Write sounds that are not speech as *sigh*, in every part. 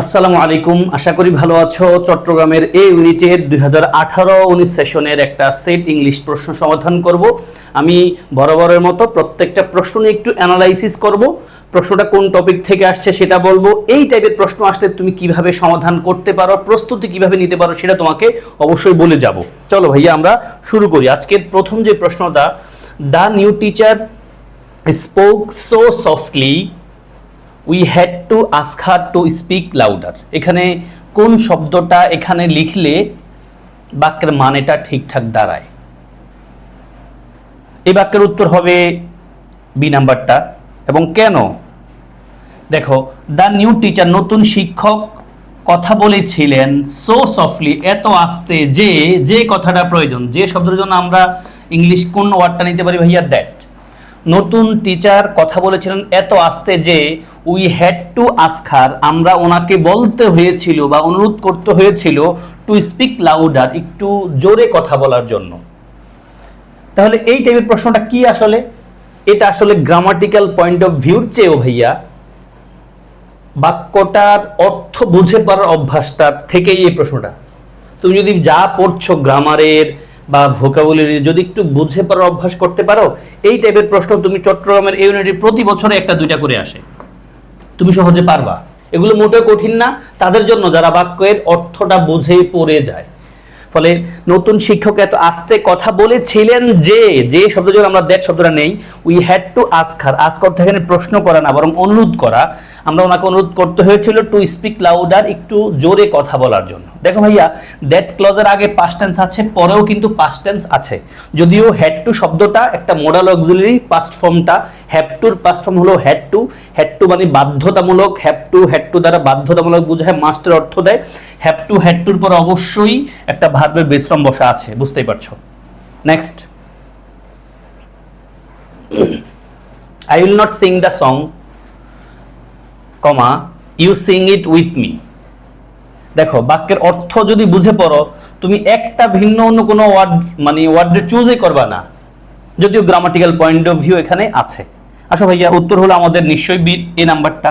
আসসালামু আলাইকুম। আশা করি ভালো আছো। চট্টগ্রামের এই ইউনিটের দুই হাজার আঠারো উনিশ সেশনের একটা সেট ইংলিশ প্রশ্ন সমাধান করব। আমি বরাবরের মতো প্রত্যেকটা প্রশ্ন নিয়ে একটু অ্যানালাইসিস করব। প্রশ্নটা কোন টপিক থেকে আসছে সেটা বলব। এই টাইপের প্রশ্ন আসলে তুমি কীভাবে সমাধান করতে পারো, প্রস্তুতি কীভাবে নিতে পারো সেটা তোমাকে অবশ্যই বলে যাব। চলো ভাইয়া, আমরা শুরু করি। আজকের প্রথম যে প্রশ্নটা the new teacher spoke so softly we had to ask her to speak louder এখানে কোন শব্দটা এখানে লিখলে বাক্যের মানেটা ঠিকঠাক দাঁড়ায়? এই বাক্যের উত্তর হবে বি নাম্বারটা। এবং কেন? দেখো দ্য নিউ টিচার নতুন শিক্ষক কথা বলেছিলেন সো সফটলি এত আস্তে যে যে কথাটা প্রয়োজন, যে শব্দের জন্য আমরা ইংলিশ কোন ওয়ার্ডটা নিতে পারি ভাইয়া? দ্যাট নতুন টিচার কথা বলেছিলেন এত আস্তে যে উই হ্যাড টু আস্কার আমরা ওনাকে বলতে হয়েছিল বা অনুরোধ করতে হয়েছিল টু স্পিক লাউডার একটু জোরে কথা বলার জন্য। তাহলে এই টাইপের প্রশ্নটা কি আসলে? এটা আসলে গ্রামাটিক্যাল পয়েন্ট অফ ভিউর চেয়েও ভাইয়া, বাক্যটার অর্থ বুঝে পারার অভ্যাসটার থেকেই এই প্রশ্নটা। তুমি যদি যা পড়ছো গ্রামারের বা ভোকাবুলারি যদি একটু বুঝে পারার অভ্যাস করতে পারো, এই টাইপের প্রশ্ন তুমি চট্টগ্রামের ইউনিটি প্রতি বছরে একটা দুইটা করে আসে। তুমি সহজে পারবা। এগুলো মোটেও কঠিন না, তাদের জন্য যারা বাক্যের অর্থটা বুঝেই পড়ে যায়। ফলে নতুন শিক্ষক এত আস্তে কথা বলেছিলেন যে যে শব্দ যখন আমরা দ্যাট শব্দটা নেই উই হ্যাড টু আস্কার আস্ক থেকে প্রশ্ন করা না, বরং অনুরোধ করা। আমরা ওনাকে অনুরোধ করতে হয়েছিল টু স্পিক লাউডার একটু জোরে কথা বলার জন্য। দেখো ভাইয়া দ্যাট ক্লজের আগে পাস্ট টেন্স আছে, পরেও কিন্তু পাস্ট টেন্স আছে। যদিও হ্যাড টু শব্দটা একটা মোডাল অক্সিলারি পাস্ট ফর্মটা হ্যাভ টুর পাস্ট ফর্ম হলো হ্যাড টু হ্যাড টু মানে বাধ্যতামূলক হ্যাভ টু হ্যাড টু দ্বারা বাধ্যতামূলক বোঝায় মাস্টার অর্থ দেয় হ্যাভ টু হ্যাড টুর পর অবশ্যই একটা ভার্বের বিশ্রাম বসা আছে, বুঝতেই পারছ? Next I will not sing the song comma you sing it with me দেখো, বাক্যের অর্থ যদি বুঝে পড়ো, তুমি একটা ভিন্ন অন্য কোনো ওয়ার্ড মানে ওয়ার্ডের চুজই করবা না। যদিও গ্রামাটিক্যাল পয়েন্ট অফ ভিউ এখানে আছে। আসো ভাইয়া, উত্তর হলো আমাদের নিশ্চয়ই বি এই নাম্বারটা।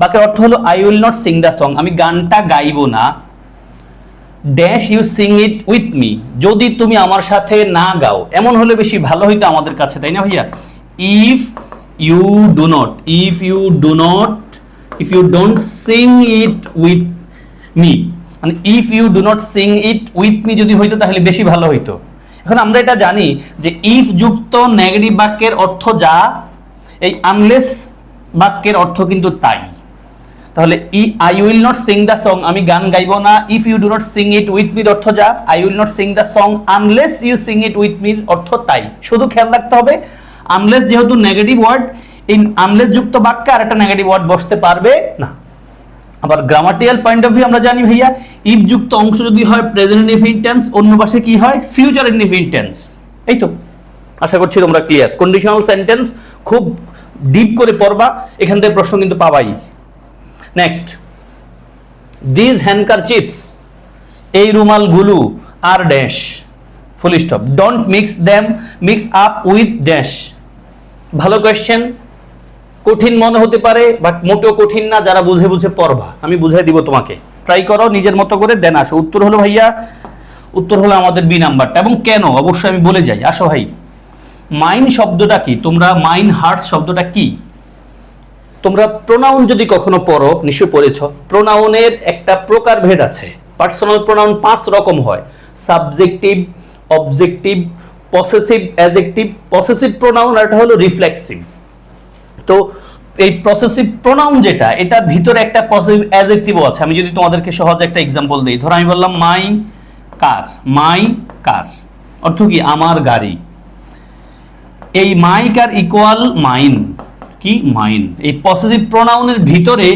বাক্যের অর্থ হলো I will not sing the song আমি গানটা গাইবো না। Dash you sing it with me যদি তুমি আমার সাথে না গাও, এমন হলে বেশি ভালো হইতো আমাদের কাছে, তাই না ভাইয়া? If you do not if you do not if you don't sing it with me মানে if you do not sing it with me যদি হইতো, তাহলে বেশি ভালো হইতো। এখন আমরা এটা জানি যে ইফ যুক্ত নেগেটিভ বাক্যের অর্থ যা, এই আনলেস বাক্যের অর্থ কিন্তু তাই। তাহলে ই I will not sing the song আমি গান গাইবো না। If you do not sing it with Mir অর্থ যা I will not sing the song unless you sing it with Mir অর্থ তাই। শুধু খেয়াল রাখতে হবে আনলেস যেহেতু নেগেটিভ ওয়ার্ড ইন আনলেস যুক্ত বাক্যে আর একটা নেগেটিভ ওয়ার্ড বসতে পারবে না। আবার গ্রামাটিক্যাল পয়েন্ট অফ ভিউ আমরা জানি ভাইয়া ইফ যুক্ত অংশ যদি হয় প্রেজেন্ট ইনডিফিনিট টেন্স অন্য পাশে কি হয়? ফিউচার ইনডিফিনিট টেন্স এই তো। আশা করছি তোমরা ক্লিয়ার কন্ডিশনাল সেন্টেন্স খুব ডিপ করে পড়বা, এখান থেকে প্রশ্ন কিন্তু পাবাই। নেক্সট দিস হ্যান্ডকার চিপস এই রুমাল রুমালগুলো আর dash full stop don't mix them mix up with dash ভালো কোয়েশ্চেন কঠিন মনে হতে পারে বাট মোটেও কঠিন না, যারা বুঝে বুঝে পড়বা। আমি বুঝাই দিব তোমাকে। ট্রাই করো, নিজের মতো করে দেন আসো। উত্তর হলো, ভাইয়া, উত্তর হলো আমাদের বি নাম্বারটা এবং কেন? অবশ্যই আমি বলে যাই। আসো, ভাই। মাইন শব্দটা কি? তোমরা মাইন হার্ট শব্দটা কি? তোমরা প্রোনাউন যদি কখনো পড়ো নিশ্চয় পড়েছ প্রোনাউনের একটা প্রকার ভেদ আছে। পার্সোনাল প্রোনাউন পাঁচ রকম হয়। Subjective objective possessive adjective possessive pronoun আর হলো রিফ্লেক্সিভ তো এই প্রসেসিভ প্রোনাউন যেটা, এটার ভিতরে একটা পসেসিভ অ্যাজেক্টিভও আছে। আমি যদি তোমাদেরকে সহজ একটা এক্সাম্পল দিই, ধরো আমি বললাম, মাই কার মাই কার। অর্থ কি? আমার গাড়ি। এই মাই কার ইকুয়াল মাইন কি? মাইন এই পসেসিভ প্রোনাউনের ভিতরে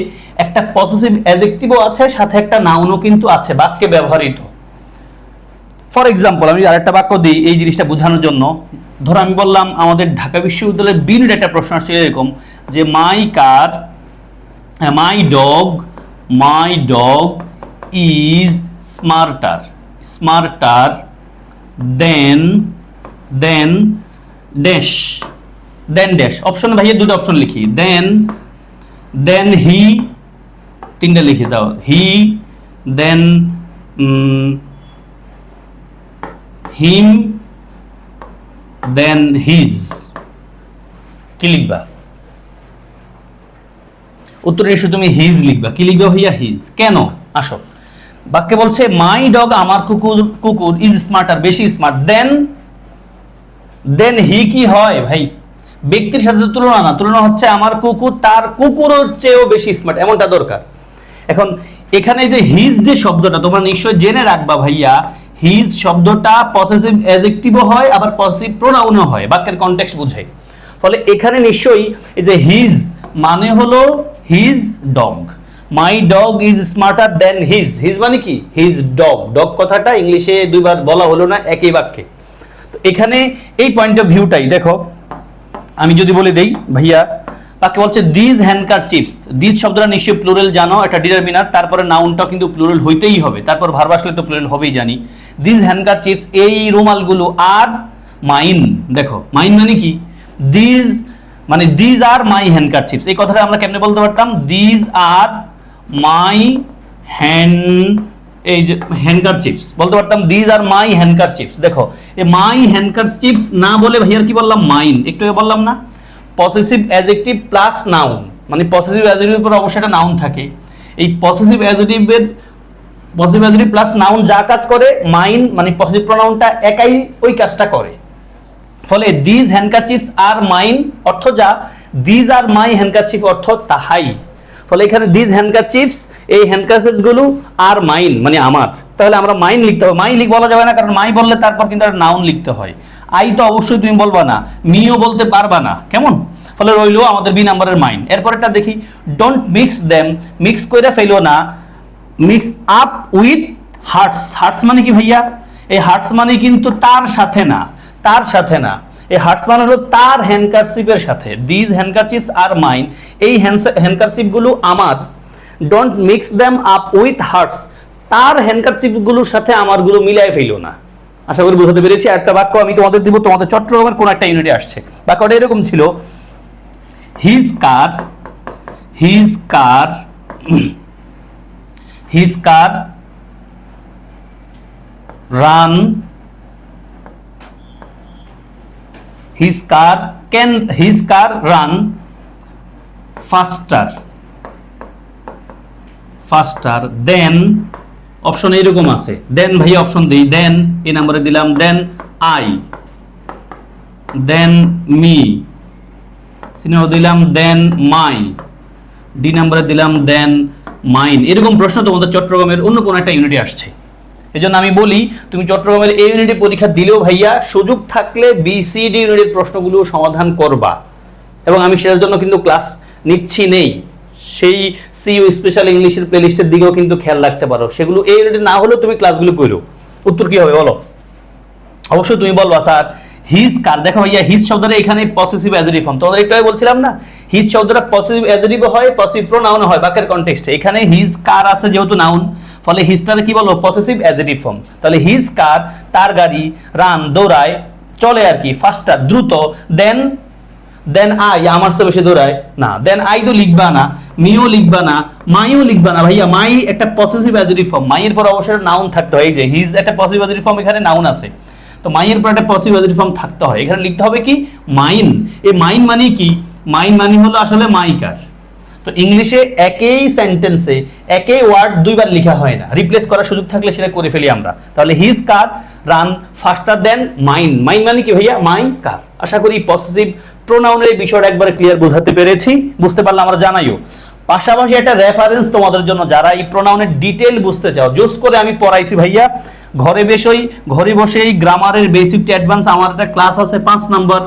একটা পসেসিভ অ্যাজেক্টিভও আছে, সাথে একটা নাউনও কিন্তু আছে, বাক্যে ব্যবহৃত। ফর এক্সাম্পল আমি আরেকটা বাক্য দিই এই জিনিসটা বোঝানোর জন্য। ধরো আমি বললাম, আমাদের ঢাকা বিশ্ববিদ্যালয়ের বিনিড একটা প্রশ্ন আসছে এরকম যে my car my dog my dog is smarter smarter than than dash than dash option ভাইয়া দুটো অপশন লিখি। দেন দেন হি তিনটা লিখে দাও। হি দেন হিম দেন হিজ কি লিখবা? উত্তরে এসে তুমি হিজ লিখবা। কি লিখবা ভাইয়া? হিজ কেন? আসো। বাক্যে বলছে মাই ডগ আমার কুকুর কুকুর ইজ স্মার্টার বেশি স্মার্ট দেন দেন হি কি হয় ভাই? ব্যক্তির সাথে তুলনা না। তুলনা হচ্ছে আমার কুকুর, তার কুকুরের চেয়েও বেশি স্মার্ট এমনটা দরকার। এখন, এখানে যে হিজ যে শব্দটা তোমরা নিশ্চয় জেনে রাখবা ভাইয়া হিজ শব্দটা পসেসিভ অ্যাডজেক্টিভও হয়, আবার পসেসিভ প্রোনাউনও হয়, বাক্যের কনটেক্সট বুঝায়। ফলে এখানে নিশ্চয়ই এই যে হিজ মানে হলো his dog my dog is smarter than his his মানে কি? হিজ ডগ ডগ কথাটা ইংলিশে দুইবার বলা হলো না, একই বাক্যে। তো এখানে এই পয়েন্ট অফ ভিউটাই দেখো, আমি যদি বলে দেই, ভাইয়া তাকে বলছে দিজ হ্যান্ডকার চিপস দিজ শব্দটা নিশ্চয়ই প্লুরাল জানো এটা ডিটারমিনার তারপরে নাউনটা কিন্তু প্লুরাল হইতেই হবে, তারপর ভার্ব আসলে তো প্লুরাল হবেই জানি। দিজ হ্যান্ডকার চিপস এই রুমালগুলো আর মাইন দেখো মাইন মানে কি? দিজ মানে দিজ আর মাই হ্যান্ডকার চিপস এই কথাটা আমরা কেমনে বলতে পারতাম? দিজ আর মাই হ্যান্ড এই যে হ্যান্ডকার চিপস বলতে পারতাম দিজ আর মাই হ্যান্ডকার চিপস দেখো এই মাই হ্যান্ডকার চিপস না বলে ভাইয়ার কি বললাম? মাইন একটু বললাম না? পসেসিভ অ্যাজেক্টিভ প্লাস নাউন মানে পসেসিভ অ্যাজেক্টিভের উপর অবশ্যই একটা নাউন থাকে। এই পসেসিভ অ্যাজেক্টিভের পসেসিভ অ্যাজেক্টিভ প্লাস নাউন যা কাজ করে মাইন মানে পসেসিভ প্রোনাউনটা একাই ওই কাজটা করে। ফলে দিজ হ্যান্ডকারচিপস আর মাইন অর্থ যা দিজ আর মাই হ্যান্ডকারচিপ অর্থ তাহাই। ফলে এখানে দিজ হ্যান্ডকারচিপস এই হ্যান্ডকারচিপসগুলো আর মাইন মানে আমার। তাহলে আমরা মাইন লিখতে হবে। মাই লিখ বলা যাবে না, কারণ মাই বললে তারপর কিন্তু একটা নাউন লিখতে হয়। আই তো অবশ্যই তুমি বলবা না মিও বলতে পারবা না। কেমন? ফলে রইল আমাদের বি নাম্বারের মাইন এরপরটা দেখি ডোন্ট মিক্স দেম মিক্স করে ফেলো না। Mix up with hers hers মানে কি ভাইয়া? এই হার্টস মানে কিন্তু তার সাথে না, তার সাথে না। এই হার্টস মানে হলো তার হ্যান্ডকারচিপের সাথে। দিজ হ্যান্ডকারচিপস আর মাইন এই হ্যান্ডকারচিপগুলো আমার। Don't mix them up with hers তার হ্যান্ডকারচিপগুলোর সাথে আমারগুলো মিলাই ফেলো না। আশা করি বুঝতে পেরেছি। একটা বাক্য আমি তোমাদের দিব। তোমাদের চট্টগ্রামের কোন একটা ইউনিটে আসছে। বাক্যটা এরকম ছিল। His car his car his car run, his car can, his car run faster faster than option এরকম আছে। দেন ভাই অপশন দিই। দেন এই নম্বরে দিলাম। Than I than me cinema দিলাম। দেন মাই ডি নাম্বারে দিলাম। Than mine. এরকম প্রশ্ন তোমাদের চট্টগ্রামের অন্য কোনো একটা ইউনিটে আসছে। এই জন্য আমি বলি, তুমি চট্টগ্রামের এই ইউনিটে পরীক্ষা দিলেও ভাইয়া সুযোগ থাকলে বিসিডি ইউনিটের প্রশ্নগুলো সমাধান করবা। এবং আমি সেটার জন্য কিন্তু ক্লাস নিচ্ছি নেই। সেই সিইউ স্পেশাল ইংলিশের প্লেলিস্টের দিকেও কিন্তু খেয়াল রাখতে পারো। সেগুলো এই ইউনিটে না হলেও তুমি ক্লাসগুলো করো উত্তর কি হবে বলো? অবশ্যই তুমি বলবা, স্যার হিজ কার? দেখো ভাইয়া হিজ শব্দটা এখানে পসেসিভ অ্যাজেটিভ ফর্ম তোমাদের একটু বলছিলাম না? হিজ শব্দটা পসেসিভ অ্যাজেটিভ হয় পসিভ প্রোনাউন হয়, বাক্যের কনটেক্সটে এখানে হিজ কার আছে যেহেতু নাউন ফলে হিজটারে কি বলব? পসেসিভ অ্যাজেটিভ ফর্ম তাহলে হিজ কার তার গাড়ি রান দৌড়ায়, চলে আর কি ফাস্টার দ্রুত দেন দেন আই আমার চেয়ে বেশি দৌড়ায়, না। দেন আই তো লিখবা না মিও লিখবা না মাইও লিখবা না। ভাইয়া মাই একটা পসেসিভ অ্যাজেটিভ ফর্ম মাইয়ের পর অবশ্যই নাউন থাকতে হয়। যে হিজ একটা পসিটিভ অ্যাজেটিভ ফর্ম এখানে নাউন আছে। তো মাইয়ের পর একটা পসিটিভ অ্যাজেটিভ ফর্ম থাকতে হয়। এখানে লিখতে হবে কি? মাইন এই মাইন মানে কি? মাইন মানে হলো আসলে মাইকার। তো ইংলিশে একই সেন্টেন্সে একই ওয়ার্ড দুইবার লেখা হয় না। রিপ্লেস করার সুযোগ থাকলে সেটা করে ফেলি আমরা। তাহলে his car run faster than mine mine মানে কি ভাইয়া? মাই কার আশা করি পসেসিভ প্রোনাউনের এই বিষয়টা একবারে ক্লিয়ার বোঝাতে পেরেছি। বুঝতে পারলে আমরা জানাইও। পাশাপাশি একটা রেফারেন্স তোমাদের জন্য, যারা এই প্রোনাউনের ডিটেল বুঝতে চাও জোস করে আমি পড়াইছি ভাইয়া। ঘরে বসেই ঘরে বসেই গ্রামারের বেসিক অ্যাডভান্স আমার একটা ক্লাস আছে, পাঁচ নাম্বার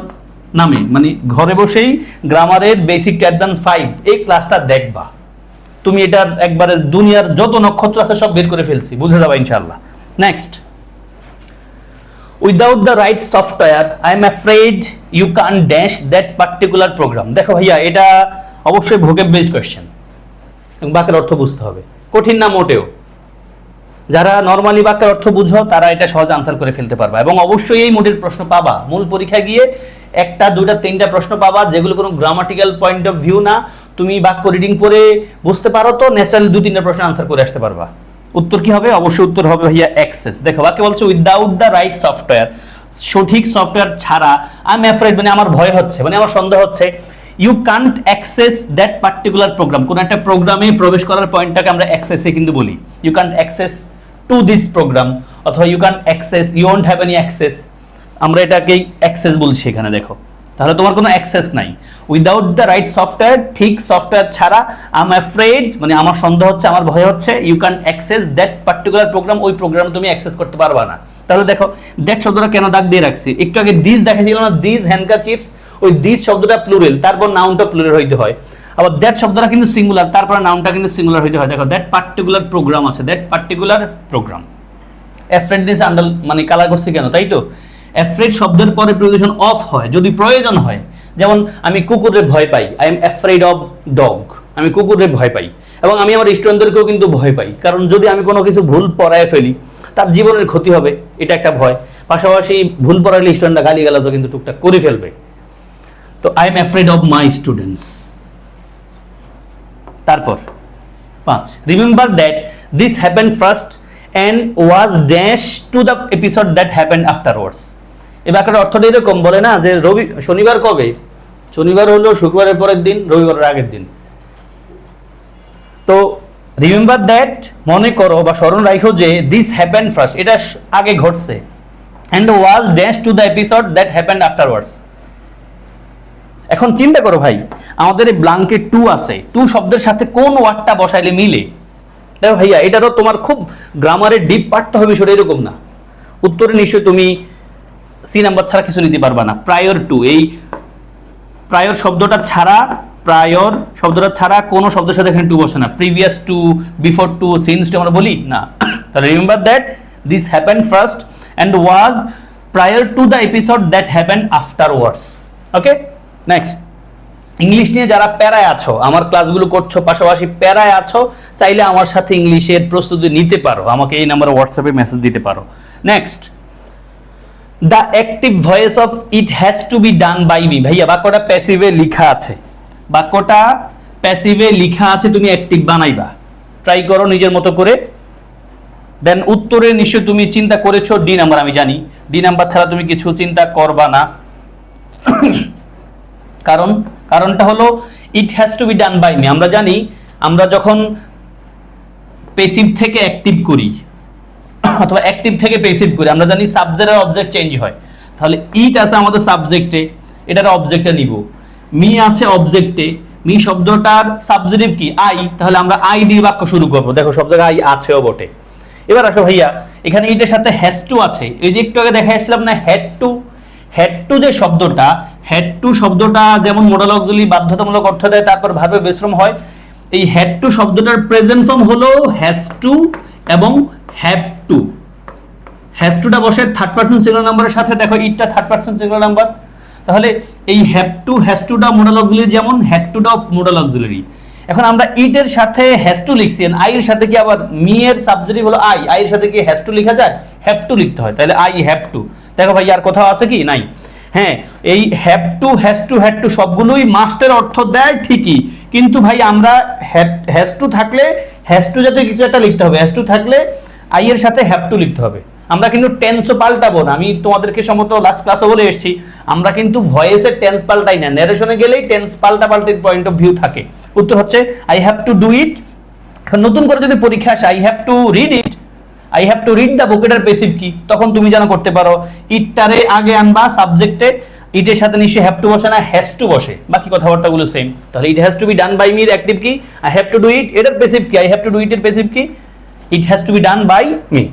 নামে মানে ঘরে বসেই গ্রামারের বেসিক অ্যাডভান্স ফাইভ এই ক্লাসটা দেখবা। তুমি এটা একবারে দুনিয়ার যত নক্ষত্র আছে সব বের করে ফেলছি, বুঝে যাবা ইনশাল্লাহ next without the right software I am afraid you can dash that particular program দেখো ভাইয়া, এটা অবশ্যই ভোগে বেসড কোয়েশ্চেন বাক্যের অর্থ বুঝতে হবে। কঠিন না, মোটেও। যারা নর্মালি বাক্যের অর্থ বুঝো, তারা এটা সহজ আনসার করে ফেলতে পারবা। এবং অবশ্যই এই মোডের প্রশ্ন পাবা। মূল পরীক্ষা গিয়ে একটা দুটা তিনটা প্রশ্ন পাবা, যেগুলো কোনো গ্রামাটিক্যাল পয়েন্ট অফ ভিউ না। তুমি বাক্য রিডিং পড়ে বুঝতে পারো তো ন্যাচারালি দু তিনটা প্রশ্ন আনসার করে আসতে পারবা। উত্তর কি হবে? অবশ্যই উত্তর হবে ভাইয়া অ্যাক্সেস দেখো, বাক্য বলছে উইদাউট দ্য রাইট সফটওয়্যার সঠিক সফটওয়্যার ছাড়া আই এম অ্যাফ্রেড মানে আমার ভয় হচ্ছে মানে আমার সন্দেহ হচ্ছে। You can't access that particular program কোন একটা প্রোগ্রামে প্রবেশ করার পয়েন্টটাকে আমরা অ্যাক্সেসে কিন্তু বলি। You can't access to this program অথবা you can't access you won't have any access আমরা এটাকেই অ্যাক্সেস বলছি এখানে দেখো। তাহলে তোমার কোনো অ্যাক্সেস নাই। উইদাউট দ্য রাইট সফটওয়্যার ঠিক সফটওয়্যার ছাড়া আই এম অ্যাফ্রেড মানে আমার সন্দেহ হচ্ছে, আমার ভয় হচ্ছে you can access that particular program ওই প্রোগ্রাম তুমি অ্যাক্সেস করতে পারবা না। তাহলে দেখো দ্যাট শব্দটা কেন দাগ দিয়ে রাখছি? একটু আগে দিস দেখাছিল না দিস হ্যান্ডকার চিপস ওই দিস শব্দটা প্লুরেল তারপর নাউনটা প্লুরেল হইতে হয়। আবার দ্যাট শব্দটা কিন্তু সিঙ্গুলার তারপর নাউনটা কিন্তু সিঙ্গুলার হইতে হয়। দেখো দ্যাট পার্টিকুলার প্রোগ্রাম আছে that particular program afraidness underline মানে কালার করছি কেন, তাই তো? অ্যাফ্রেড শব্দের পরে প্রিপোজিশন অফ হয়, যদি প্রয়োজন হয়। যেমন, আমি কুকুরে ভয় পাই I am afraid of dog আমি কুকুরে ভয় পাই। এবং আমি আমার স্টুডেন্টদেরকেও কিন্তু ভয় পাই। কারণ যদি আমি কোনো কিছু ভুল পড়ায় ফেলি, তার জীবনের ক্ষতি হবে, এটা একটা ভয়। পাশাপাশি ভুল পড়াইলে স্টুডেন্টরা গালি গালাজও কিন্তু টুকটাক করে ফেলবে। তো I am afraid of my students তারপর, পাঁচ remember that this happen first and was dash to the episode that happen afterwards এই বাক্যের অর্থটা এরকম, বলে না যে রবি, শনিবার কবে? শনিবার হলো শুক্রবারের পরের দিন, রবিবারের আগের দিন। তো রিমেম্বার দ্যাট মনে করো বা স্মরণ রাখো যে দিস হ্যাপেন ফার্স্ট এটা আগে ঘটছে। And was dash to the episode that happen afterwards এখন চিন্তা করো ভাই, আমাদের এই ব্লাঙ্কে টু আছে। টু শব্দের সাথে কোন ওয়ার্ডটা বসাইলে মিলে? ভাইয়া, এটা তো তোমার খুব গ্রামারের ডিপ পাঠতে হবে, সেটা এরকম না। উত্তরে নিশ্চয়ই তুমি সি নাম্বার ছাড়া কিছু নিতে পারবা না। প্রায়র টু এই প্রায়র শব্দটা ছাড়া প্রায়র শব্দটা ছাড়া কোনো শব্দের সাথে এখানে টু বসে না। Previous to before to since to আমরা বলি, না। *coughs* তাহলে remember that this happen first and was prior to the episode that happen afterwards okay next English নিয়ে যারা প্যারায় আছো, আমার ক্লাসগুলো করছ, পাশাপাশি প্যারায় আছো, চাইলে আমার সাথে ইংলিশের প্রস্তুতি নিতে পারো। আমাকে এই নাম্বারে হোয়াটসঅ্যাপে মেসেজ দিতে পারো। Next the active voice of it has to be done by me ভাইয়া, বাক্যটা প্যাসিভে লেখা আছে। বাক্যটা প্যাসিভে লেখা আছে, তুমি অ্যাক্টিভ বানাইবা। ট্রাই করো নিজের মতো করে। দেন উত্তরে নিশ্চয় তুমি চিন্তা করেছ ডি নাম্বার আমি জানি। ডি নাম্বার ছাড়া তুমি কিছু চিন্তা করবা না। *coughs* কারণ, কারণটা হলো it has to be done by me আমরা জানি, আমরা যখন পেসিভ থেকে অ্যাক্টিভ করি অথবা অ্যাক্টিভ থেকে পেসিভ করি। আমরা জানি সাবজেক্ট আর অবজেক্ট চেঞ্জ হয়। তাহলে ইট আছে আমাদের সাবজেক্টে এটার অবজেক্টটা নিব। মি আছে অবজেক্টে মি শব্দটার সাবজেক্টিভ কি? আই তাহলে আমরা আই দিয়ে বাক্য শুরু করব। দেখো, সব জায়গায় আই আছেও বটে। এবার আসো ভাইয়া, এখানে ইটের সাথে হ্যাজ টু আছে। এই যে একটু আগে দেখা যাচ্ছিলাম না হ্যাড টু হ্যাড টু যে শব্দটা হ্যাড টু শব্দটা যেমন মোডাল অক্সিলি বাধ্যতামূলক অর্থ দেয়, তারপর ভাবে বিশ্রম হয়। এই হ্যাড টু শব্দটার প্রেজেন্ট ফর্ম হলো হ্যাজ টু এবং হ্যাভ টু হ্যাজ টুটা বসে থার্ড পার্সন সিঙ্গুলার নাম্বারের সাথে, দেখো ইটটা থার্ড পার্সন সিঙ্গুলার নাম্বার তাহলে এই হ্যাভ টু হ্যাজ টুটা মোডাল অক্সিলারি যেমন হ্যাড টুটাও মোডাল অক্সিলারি এখন আমরা ইটের সাথে হ্যাজ টু লিখছি আই এর সাথে কি আবার মি এর সাবজেক্টিভ হলো আই আই এর সাথে কি হ্যাজ টু লেখা যায়? হ্যাভ টু লিখতে হয়, তাহলে আই হ্যাভ টু দেখো ভাই, আর কোথাও আছে কি? নাই। হ্যাঁ এই have to has to had to সবগুলোই মাস্টের অর্থ দেয় ঠিকই। কিন্তু ভাই, আমরা হ্যাজ টু থাকলে হ্যাজ টু যাতে কিছু একটা লিখতে হবে। হ্যাজ টু থাকলে আই এর সাথে হ্যাভ টু লিখতে হবে। আমরা কিন্তু টেন্সও পাল্টাবো না। আমি তোমাদেরকে সম্মত লাস্ট ক্লাসে বলে এসেছি। আমরা কিন্তু ভয়েসের টেন্স পাল্টাই না। ন্যারেশনে গেলেই টেন্স পাল্টা পাল্টির পয়েন্ট অফ ভিউ থাকে। উত্তর হচ্ছে I have to do it নতুন করে যদি পরীক্ষা আসে I have to read it I have to read the book এটার পেসিভ কি তখন তুমি যেন করতে পারো, ইটটারে আগে আনবা সাবজেক্টে ইটের সাথে নিশ্চয়ই হ্যাভ টু বসে না হ্যাজ টু বসে। বাকি কথাবার্তাগুলো সেম তাহলে it has to be done by Mir active কি I have to do it এটার পেসিভ কি I have to do it এর পেসিভ কি it has to be done by me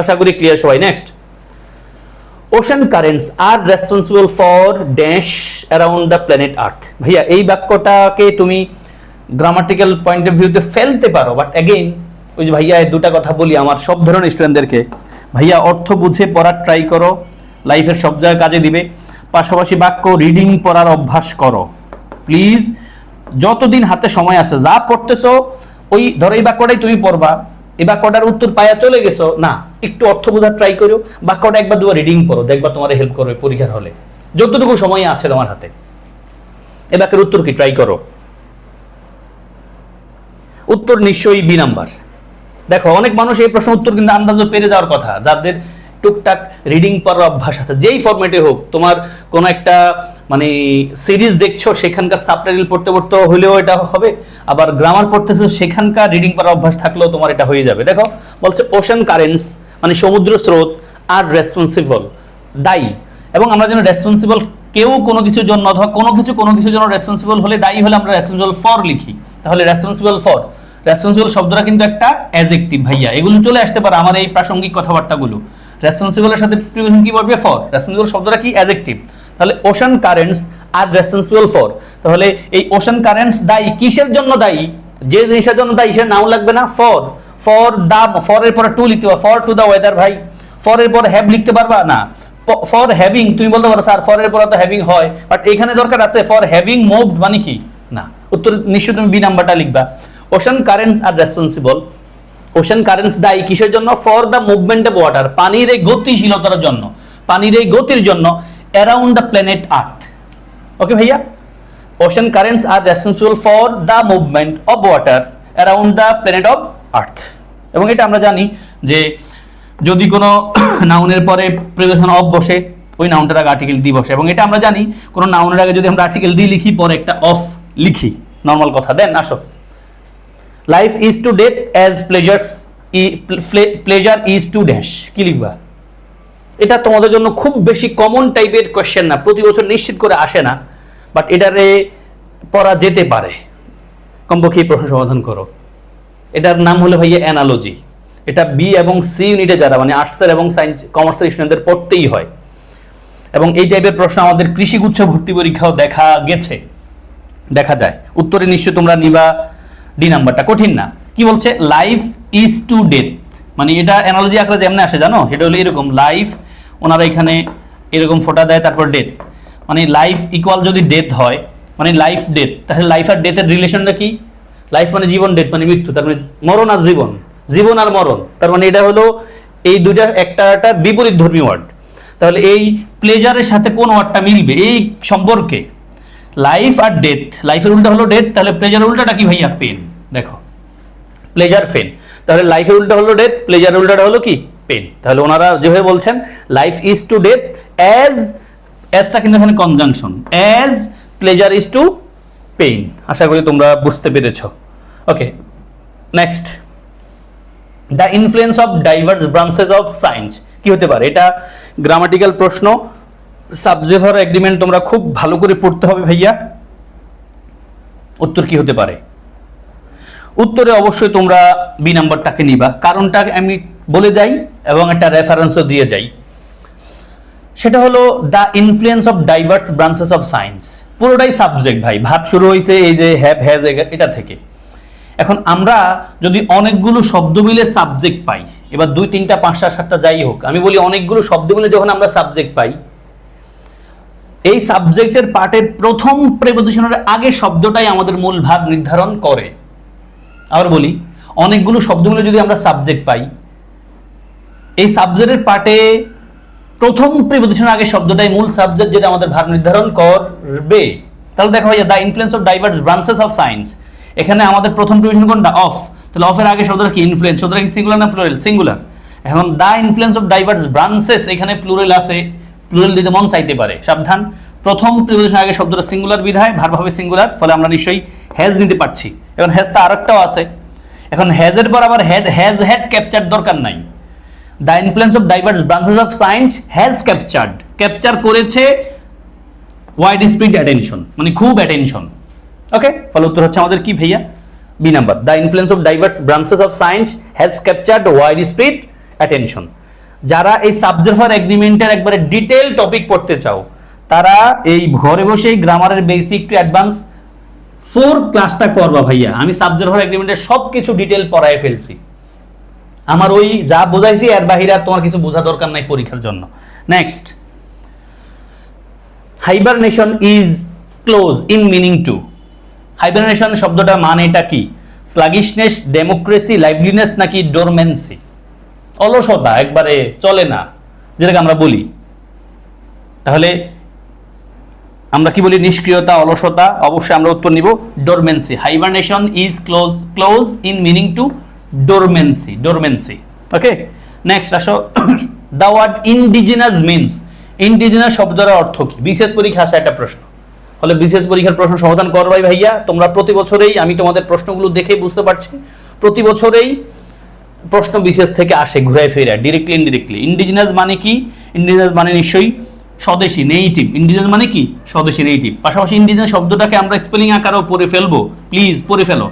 আশা করি ক্লিয়ার সবাই। Next ocean currents are responsible for dash around the planet Earth ভাইয়া, এই বাক্যটাকে তুমি grammatical point of ভিউতে ফেলতে পারো বাট অ্যাগেইন ওই যে ভাইয়া দুটা কথা বলি, আমার সব ধরনের স্টুডেন্টদেরকে ভাইয়া, অর্থ বুঝে পড়ার ট্রাই করো লাইফের সব জায়গায় কাজে দিবে। পাশাপাশি বাক্য রিডিং পড়ার অভ্যাস করো। প্লিজ যতদিন হাতে সময় আছে, যা পড়তেছো, ওই, ধরো এই বাক্যটাই তুমি পড়বা। এই বাক্যটার উত্তর পায়া চলে গেছো? না, একটু অর্থ বোঝার ট্রাই করো বাক্যটা একবার দুবার রিডিং করো, দেখবা তোমার হেল্প করবে পরীক্ষার হলে। যতটুকু সময় আছে তোমার হাতে। এ বাক্যের উত্তর কি ট্রাই করো। উত্তর নিশ্চয়ই বি নাম্বার দেখো, অনেক মানুষ এই প্রশ্ন উত্তর কিন্তু আন্দাজও পেরে যাওয়ার কথা। যাদের টুকটাক রিডিং পড়ার অভ্যাস আছে। যেই ফরম্যাটে হোক, তোমার কোনো একটা মানে সিরিজ দেখছ, সেখানকার সাবটাইটেল পড়তে পড়তে হলেও এটা হবে, আবার গ্রামার পড়তেছো, সেখানকার রিডিং পড়ার অভ্যাস থাকলেও তোমার এটা হয়ে যাবে। দেখো, বলছে ওশান কারেন্টস মানে সমুদ্র স্রোত আর রেসপন্সিবল দায়ী। এবং আমরা যেন রেসপন্সিবল কেউ কোনো কিছুর জন্য, অথবা কোনো কিছু কোনো কিছুর জন্য রেসপন্সিবল হলে দায়ী হলে আমরা রেসপন্সিবল ফর লিখি। তাহলে রেসপন্সিবল ফর রেসপন্সিবল শব্দটা কিন্তু একটা অ্যাজেক্টিভ ভাইয়া, এগুলো চলে আসতে পারে আমার এই প্রাসঙ্গিক কথাবার্তাগুলো। রেসপন্সিবলের সাথে প্রিপোজিশন কি বলবে ফর রেসপন্সিবল শব্দটা কি? অ্যাজেক্টিভ তাহলে ocean currents are responsible for তাহলে এই ওশান কারেন্টস দায়ী কিসের জন্য দায়ী? যে জিনিসের জন্য দায়ী, সে নাও লাগবে না? ফর ফর দা ফর এর পরে টু লিখতে পারবা ফর টু দা ওয়েদার ভাই। ফর এর পরে হ্যাভ লিখতে পারবা? না। ফর হ্যাভিং তুমি বলতে পারো স্যার ফর এর পরে তো হ্যাভিং হয়। বাট এখানে দরকার আছে ফর হ্যাভিং মুভড মানে কি? না। উত্তর নিশ্চয় তুমি বি নাম্বারটা লিখবা। Ocean currents are responsible ocean currents দায়ী কিসের জন্য? For the movement of water পানির এই গতিশীলতার জন্য। পানির এই গতির জন্য around the planet Earth okay ভাইয়া? Ocean currents are responsible for the movement of water around the planet of Earth এবং এটা আমরা জানি যে যদি কোনো *coughs* নাউনের পরে প্রিপোজিশন অফ বসে, ওই নাউনটার আগে আর্টিকেল দি বসে। এবং এটা আমরা জানি, কোনো নাউনের আগে যদি আমরা আর্টিকেল দি লিখি, পরে একটা অফ লিখি। নর্মাল কথা। দেন, আসো। Life is to death as pleasures pleasure is to dash কি লিখবা? এটা তোমাদের জন্য খুব বেশি কমন টাইপের কোয়েশ্চেন না। প্রতি বছর নিশ্চিত করে আসে না বাট এটারে পড়া যেতে পারে। কমপক্ষে এই প্রশ্ন সমাধান করো। এটার নাম হলো ভাইয়া অ্যানালজি এটা বি এবং সি ইউনিটে যারা মানে আর্টসের এবং সায়েন্স কমার্সের স্টুডেন্টদের পড়তেই হয়। এবং এই টাইপের প্রশ্ন আমাদের কৃষিগুচ্ছ ভর্তি পরীক্ষাও দেখা গেছে। দেখা যায়। উত্তরে নিশ্চয় তোমরা নিবা ডি নাম্বারটা কঠিন না। কি বলছে? লাইফ ইজ টু ডেথ মানে এটা অ্যানালজি আকারে যেমন আসে, জানো? সেটা হলো এরকম। লাইফ ওনারা এখানে এরকম ফোটা দেয়, তারপর ডেথ মানে লাইফ ইকুয়াল যদি ডেথ হয় মানে লাইফ ডেথ তাহলে লাইফ আর ডেথের রিলেশনটা কি? লাইফ মানে জীবন ডেথ মানে মৃত্যু। তার মানে মরণ আর জীবন। জীবন আর মরণ। তার মানে এটা হলো এই দুইটা একটা একটা বিপরীত ধর্মী ওয়ার্ড তাহলে এই প্লেজারের সাথে কোন ওয়ার্ডটা মিলবে? এই সম্পর্কে। লাইফ আর ডেথ লাইফের উল্টা হলো ডেথ তাহলে প্লেজার উল্টাটা কি ভাইয়া? পেন দেখো। প্লেজার পেন তাহলে লাইফের উল্টা হলো ডেথ প্লেজার উল্টাটা হলো কি? পেন তাহলে ওনারা যেভাবে বলছেন life is to death as অ্যাজটা কিন্তু এখানে conjunction as pleasure is to pain আশা করি তোমরা বুঝতে পেরেছ। Okay next the influence of diverse branches of science কি হতে পারে? এটা গ্রামাটিক্যাল প্রশ্ন। সাবজেভার এগ্রিমেন্ট তোমরা খুব ভালো করে পড়তে হবে ভাইয়া। উত্তর কি হতে পারে? উত্তরে অবশ্যই তোমরা বি নাম্বারটাকে নিবা। কারণটা আমি বলে যাই এবং একটা রেফারেন্সও দিয়ে যাই। সেটা হলো the influence of diverse branches of science পুরোটাই সাবজেক্ট ভাই। ভাব শুরু হয়েছে এই যে হ্যাভ হ্যাজ এটা থেকে। এখন আমরা যদি অনেকগুলো শব্দ মিলে সাবজেক্ট পাই, এবার দুই, তিনটা, পাঁচটা, সাতটা যাই হোক, আমি বলি অনেকগুলো শব্দ মিলে যখন আমরা সাবজেক্ট পাই এই সাবজেক্টের পার্টের প্রথম প্রেপোজিশনের আগে শব্দটাই আমাদের মূল ভাব নির্ধারণ করে। আবার বলি, অনেকগুলো শব্দ মিলে যদি আমরা সাবজেক্ট পাই, এই সাবজেক্টের পার্টে প্রথম প্রিপোজিশনের আগে শব্দটাই মূল সাবজেক্ট যেটা আমাদের ভাব নির্ধারণ করবে। তাহলে দেখো ভাইয়া the influence of diverse branches of science এখানে আমাদের প্রথম প্রিপোজিশন কোনটা? অফ তাহলে অফের আগে শব্দটা কি? ইনফ্লুয়েন্স শব্দটা কি সিঙ্গুলার না প্লুরাল সিঙ্গুলার এখন the influence of diverse branches এখানে প্লুরাল আছে। প্লুরাল দিতে মন চাইতে পারে। সাবধান। প্রথম প্রিপোজিশন আগে শব্দটা সিঙ্গুলার বিধায় ভার্ব হবে সিঙ্গুলার ফলে আমরা নিশ্চয়ই হ্যাজ নিতে পারছি। এখন হ্যাজটা আরেকটাও আছে। এখন হ্যাজের পর আবার হেড হ্যাজ হেড ক্যাপচার দরকার নাই। The influence of diverse branches of science has captured capture করেছে ওয়াইড স্পিড অ্যাটেনশন মানে খুব অ্যাটেনশন ওকে ফলে উত্তর হচ্ছে আমাদের কি ভাইয়া? B number the influence of diverse branches of science has captured widespread attention যারা এই সাবজেক্ট এগ্রিমেন্টের একবারে ডিটেল টপিক পড়তে চাও, তারা এই ঘরে বসেই গ্রামারের বেসিক টু অ্যাডভান্স ফোর ক্লাসটা করবা ভাইয়া। আমি সাবজেক্ট এগ্রিমেন্টের সব কিছু ডিটেল পড়ায় ফেলছি। আমার ওই যা বোঝাইছি, এর বাহিরে তোমার কিছু বোঝা দরকার নাই পরীক্ষার জন্য। Next hibernation is close in meaning to hibernation শব্দটা মানে এটা কি? স্লাগিশনেস ডেমোক্রেসি লাইভলিনেস নাকি ডোরমেন্সি অলসতা একবারে চলে না, যেটাকে আমরা বলি। তাহলে আমরা কি বলি? নিষ্ক্রিয়তা, অলসতা, অবশ্যই আমরা উত্তর নিব dormancy hibernation is close close in meaning to dormancy dormancy okay next আসো। The word indigenous means indigenous শব্দের অর্থ কি? বিশেষ পরীক্ষা আসা একটা প্রশ্ন। ফলে বিশেষ পরীক্ষার প্রশ্ন সমাধান করবাই ভাইয়া, তোমরা প্রতি বছরেই আমি তোমাদের প্রশ্নগুলো দেখে বুঝতে পারছি, প্রতি বছরেই প্রশ্ন বিশেষ থেকে আসে ঘুরে ফিরে ডিরেক্টলি ইনডিরেক্টলি ইন্ডিজিনাস মানে কি? ইন্ডিজিনাস মানে নিশ্চয়ই স্বদেশী নেইটিভ ইন্ডিজিনাস মানে কি? স্বদেশী নেইটিভ পাশাপাশি ইন্ডিজিনাস শব্দটাকে আমরা স্পেলিং আকারেও পড়ে ফেলব। প্লিজ পড়ে ফেলো।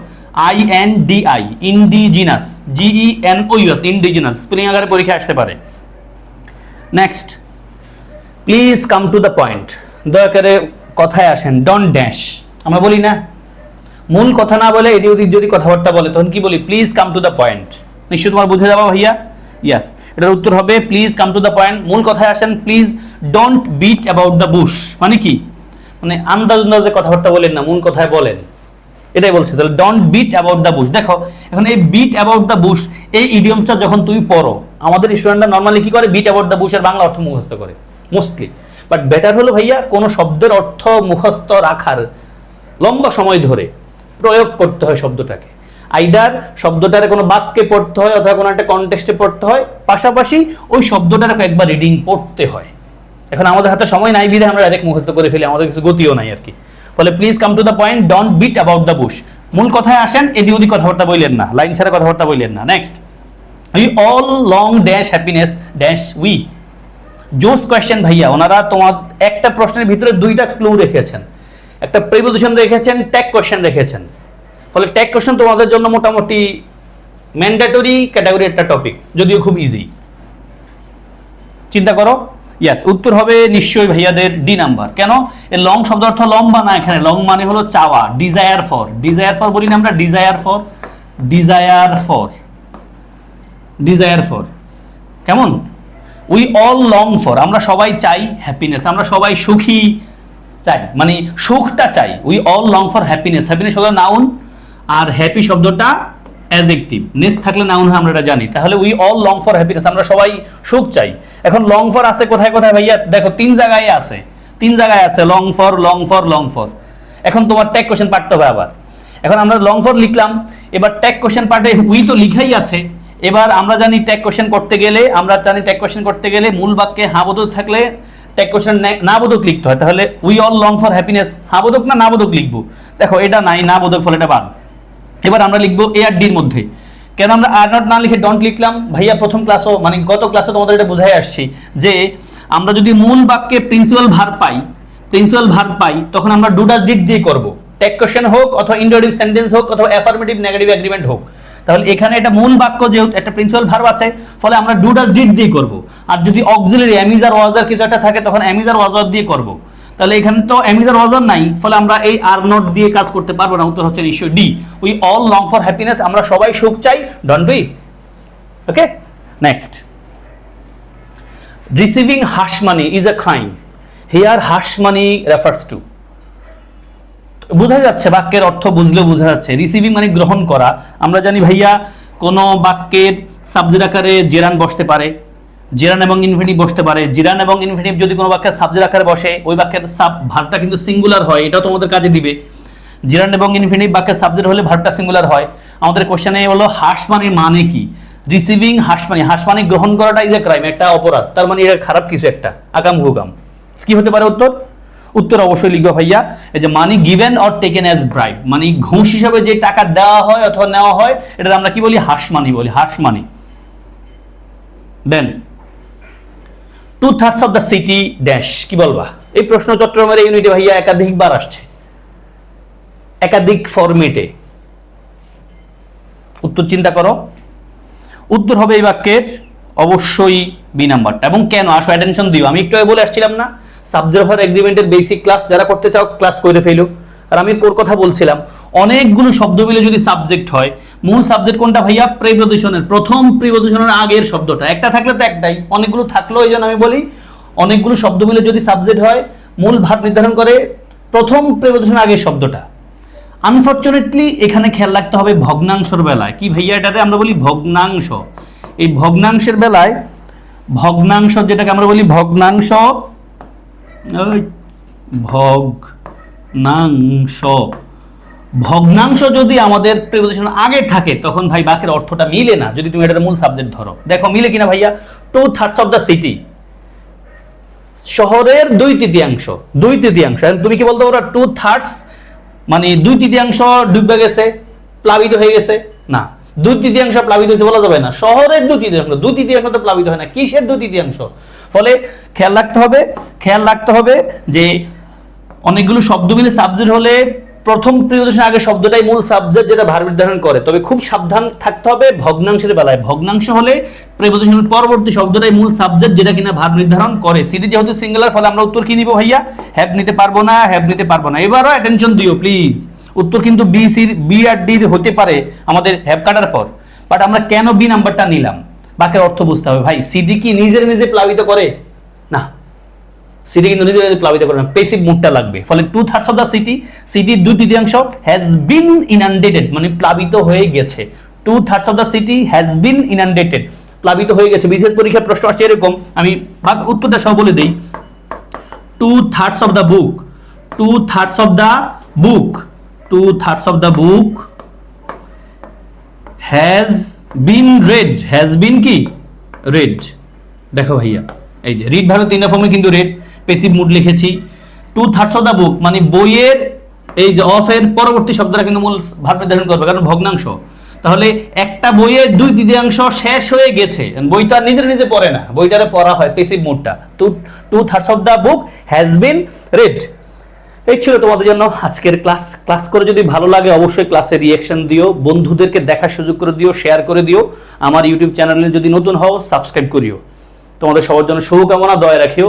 I N D I indigenous G E N O U S indigenous spelling আকারে পরীক্ষা আসতে পারে। Next please come to the point দয়া করে কথায় আসেন ডন ড্যাশ আমরা বলি না। মূল কথা না বলে এদিক ওদিক যদি কথাবার্তা বলে, তখন কি বলি? Please come to the point নিশ্চয় তোমার বুঝে যাব ভাইয়া? ইয়াস এটার উত্তর হবে please come to the point মূল কথায় আসেন please don't beat about the bush মানে কি? মানে আন্দাজ আন্দাজে কথাবার্তা বলেন না, মূল কথায় বলেন। এটাই বলছে, তাহলে don't beat about the bush দেখো, এখন এই বিট অ্যাবাউট দ্য বুশ এই ইডিয়মসটা যখন তুমি পড়ো, আমাদের স্টুডেন্টরা নর্মালি কি করে? বিট অ্যাবাউট দ্য বুশের বাংলা অর্থ মুখস্থ করে মোস্টলি বাট বেটার হলো ভাইয়া, কোনো শব্দের অর্থ মুখস্থ রাখার লম্বা সময় ধরে প্রয়োগ করতে হয় শব্দটাকে। আইদার শব্দটারে কোনো বাক্যে পড়তে হয় অথবা কোনো একটা কনটেক্সটে পড়তে হয়, পাশাপাশি ওই শব্দটারে একবার রিডিং পড়তে হয়। এখন আমাদের হাতে সময় নাই বিধে আমরা ডাইরেক্ট মুখস্থ করে ফেলি, আমাদের কিছু গতিও নাই আর কি ফলে please come to the point don't beat about the bush মূল কথায় আসেন, এদিক ওদিক কথাবার্তা বললেন না, লাইন ছাড়া কথাবার্তা বললেন না। Next we all long dash happiness dash we জোস কোয়েশ্চেন ভাইয়া, ওনারা তোমার একটা প্রশ্নের ভিতরে দুইটা ক্লু রেখেছেন। একটা প্রিপোজিশন রেখেছেন ট্যাগ কোয়েশ্চেন রেখেছেন। ফলে ট্যাগ কোয়েশ্চেন তোমাদের জন্য মোটামুটি ম্যান্ডেটরি ক্যাটাগরি একটা টপিক যদিও খুব ইজি চিন্তা করো? ইয়াস উত্তর হবে নিশ্চয়ই ভাইয়াদের ডি নাম্বার কেন? এর লং শব্দ অর্থ লম্বা না এখানে। লং মানে হলো চাওয়া ডিজায়ার ফর ডিজায়ার ফর বলি না আমরা desire for desire for desire for কেমন? উই অল লং ফর আমরা সবাই চাই হ্যাপিনেস আমরা সবাই সুখী চাই। মানে সুখটা চাই। We all long for happiness happiness হলো নাউন আর হ্যাপি শব্দটা অ্যাজেক্টিভ নেস থাকলে নাউন হয় আমরা এটা জানি। তাহলে we all long for happiness আমরা সবাই সুখ চাই। এখন লং ফর আছে কোথায় কোথায় ভাইয়া? দেখো, তিন জায়গায় আছে। তিন জায়গায় আছে long for long for long for এখন তোমার ট্যাগ কোশ্চেন পাঠতে হবে আবার। এখন আমরা লং ফর লিখলাম, এবার ট্যাগ কোশ্চেন পার্টে উই তো লিখাই আছে। এবার আমরা জানি ট্যাগ কোশ্চেন করতে গেলে, আমরা জানি ট্যাগ কোশ্চেন করতে গেলে মূল বাক্যে হাবোধক থাকলে ট্যাগ কোশ্চেন না বোধক লিখতে হয়। তাহলে we all long for happiness হাবোধক না না বোধক লিখব? দেখো, এটা নাই, না বোধক ফলে এটা বাদ। এবার আমরা লিখব এ আর ডির মধ্যে। কেন আমরা আর নট না লিখে ডন্ট লিখলাম? ভাইয়া প্রথম ক্লাসও মানে গত ক্লাসে তোমাদের এটা বোঝাই আসছি যে আমরা যদি মূল বাক্যে প্রিন্সিপাল ভার পাই প্রিন্সিপাল ভার পাই, তখন আমরা ডুডাস ডিড দিয়ে করব। টেক কোশ্চেন হোক অথবা ইন্ডারেটিভ সেন্টেন্স হোক অথবা অ্যাফার্মেটিভ নেগেটিভ এগ্রিমেন্ট হোক। তাহলে এখানে এটা মূল বাক্য যেহেতু একটা প্রিন্সিপাল ভার্ব আছে, ফলে আমরা ডু ডুডাস ডিড দিয়ে করব। আর যদি অক্সিলারি অ্যামিজার ওয়াজার কিছু একটা থাকে, তখন অ্যামিজার ওয়াজার দিয়ে করব। তাহলে এখানে তো অ্যামিজার ওয়াজার নাই, ফলে আমরা এই আর নোট দিয়ে কাজ করতে পারব না। উত্তর হচ্ছে নিশ্চয় D. We all long for happiness আমরা সবাই সুখ চাই don't we okay next receiving hush money is a crime here hush money refers to বোঝা যাচ্ছে, বাক্যের অর্থ বুঝলেও বোঝা যাচ্ছে। রিসিভিং মানে গ্রহণ করা। আমরা জানি ভাইয়া, কোনো বাক্যের সাবজেক্ট আকারে জেরান বসতে পারে। জেরান এবং ইনফিনিটিভ বসতে পারে। জিরান এবং ইনফিনিটিভ যদি কোনো বাক্যের সাবজেক্ট আকারে বসে, ওই বাক্যের সাব ভার্বটা কিন্তু সিঙ্গুলার হয়, এটাও তোমাদের কাজে দিবে। জিরান এবং ইনফিনিটিভ বাক্যের সাবজেক্ট হলে ভার্বটা সিঙ্গুলার হয়। আমাদের কোশ্চেনে হলো হাস মানে মানে কি? রিসিভিং হাস মানে হাস মানে গ্রহণ করাটা ইজ এ ক্রাইম একটা অপরাধ। তার মানে এটা খারাপ কিছু একটা আগাম হুকাম কি হতে পারে উত্তর? উত্তর অবশ্যই লিখব ভাইয়া, এই যে money given or taken as bribe মানে ঘুষ হিসাবে যে টাকা দেওয়া হয় অথবা নেওয়া হয় এটা আমরা কি বলি? হাস মানি বলি hush money then two thirds of the city dash কি বলবা? এই প্রশ্ন চট্টগ্রামের ইউনিটে ভাইয়া একাধিকবার আসছে। একাধিক ফরমেটে উত্তর চিন্তা করো। উত্তর হবে এই বাক্যের, অবশ্যই বি নাম্বারটা এবং কেন? আসো অ্যাটেনশন দিও। আমি একটু বলে আসছিলাম না। সাবজেক্ট অফার এগ্রিমেন্টের বেসিক ক্লাস যারা করতে চাও ক্লাস করে ফেলো। আর আমি কোর কথা বলছিলাম। অনেকগুলো শব্দ মিলে যদি সাবজেক্ট হয়, মূল সাবজেক্ট কোনটা ভাইয়া? প্রিপোজিশনের প্রথম প্রিপোজিশনের আগের শব্দটা। একটা থাকলে তো একটাই। অনেকগুলো থাকলেও এই জন্য আমি বলি অনেকগুলো শব্দ মিলে যদি সাবজেক্ট হয়, মূল ভাব নির্ধারণ করে প্রথম প্রিপোজিশনের আগের শব্দটা। আনফর্চুনেটলি এখানে খেয়াল রাখতে হবে ভগ্নাংশর বেলায়। কি ভাইয়া এটাতে? আমরা বলি ভগ্নাংশ। এই ভগ্নাংশের বেলায় ভগ্নাংশ যেটাকে আমরা বলি ভগ্নাংশ ভগ্নাংশ। ভগ্নাংশ যদি আমাদের প্রিপোজিশন আগে থাকে, তখন ভাই বাক্যের অর্থটা মিলে না। যদি তুমি এটার মূল সাবজেক্ট ধরো। দেখো, মিলে কিনা ভাইয়া? Two thirds of the city শহরের দুই তৃতীয়াংশ। দুই তৃতীয়াংশ। তুমি কি বলতে পারো? টু থার্ডস মানে দুই তৃতীয়াংশ ডুবে গেছে, প্লাবিত হয়ে গেছে? না। দুই তৃতীয়াংশ প্লাবিত হয়েছে বলা যাবে না। শহরের দুই তৃতীয়াংশ। দুই তৃতীয়াংশ তো প্লাবিত হয় না। কিসের দুই তৃতীয়াংশ? ফলে খেয়াল রাখতে হবে, খেয়াল রাখতে হবে যে অনেকগুলো শব্দ মিলে সাবজেক্ট হলে প্রথম প্রিয়দর্শন আগে শব্দটাই মূল সাবজেক্ট যেটা ভার নির্ধারণ করে। তবে খুব সাবধান থাকতে হবে ভগ্নাংশের বেলায়। ভগ্নাংশ হলে প্রিপোজিশনের পরবর্তী শব্দটাই মূল সাবজেক্ট যেটা কিনা ভার নির্ধারণ করে। সিটি যেহেতু সিঙ্গুলার ফলে আমরা উত্তর কি নিব ভাইয়া? হ্যাভ নিতে পারব না হ্যাভ নিতে পারব না। এবারও অ্যাটেনশন দিও প্লিজ উত্তর কিন্তু বি সির বি আর ডি হতে পারে আমাদের হ্যাভ কাটার পর। বাট আমরা কেন বি নাম্বারটা নিলাম? বাকের অর্থ বুঝতে হবে। ভাই সিডি কি নিজের নিজে প্লাবিত করে? না। সিটি কিন্তু নিজে নিজে প্লাবিত করে না। পেসিভ মুডটা লাগবে। ফলে two thirds of the city সিটির দুই তৃতীয়াংশ হ্যাজ বিন ইনান্ডেটেড মানে প্লাবিত হয়ে গেছে। Two thirds of the city has been inundated প্লাবিত হয়ে গেছে। বিশেষ পরীক্ষার প্রশ্ন আসছে এরকম। আমি বাক- উত্তরটা সব বলে দিই। Two thirds of the book two thirds of the book two thirds of the book has been read has been কি? রেড দেখো ভাইয়া, এই যে রিড ভালো তিনটা ফর্মে কিন্তু রেড পেসিভ মুড লিখেছি। Two thirds of the book মানে বইয়ের এই যে অফ এর পরবর্তী শব্দটা কিন্তু মূল ভাব নির্ধারণ করবে, কারণ ভগ্নাংশ। তাহলে একটা বইয়ের দুই তৃতীয়াংশ শেষ হয়ে গেছে। বইটা নিজে নিজে পড়ে না, বইটারে পড়া হয় পেসিভ মুডটা two. Two thirds of the book has been read এই ছিল তোমাদের জন্য আজকের ক্লাস ক্লাস করে যদি ভালো লাগে অবশ্যই ক্লাসে রিয়েকশন দিও, বন্ধুদেরকে দেখার সুযোগ করে দিও শেয়ার করে দিও। আমার ইউটিউব চ্যানেলে যদি নতুন হও সাবস্ক্রাইব করিও। তোমাদের সবার জন্য শুভকামনা, দয়া রাখিও।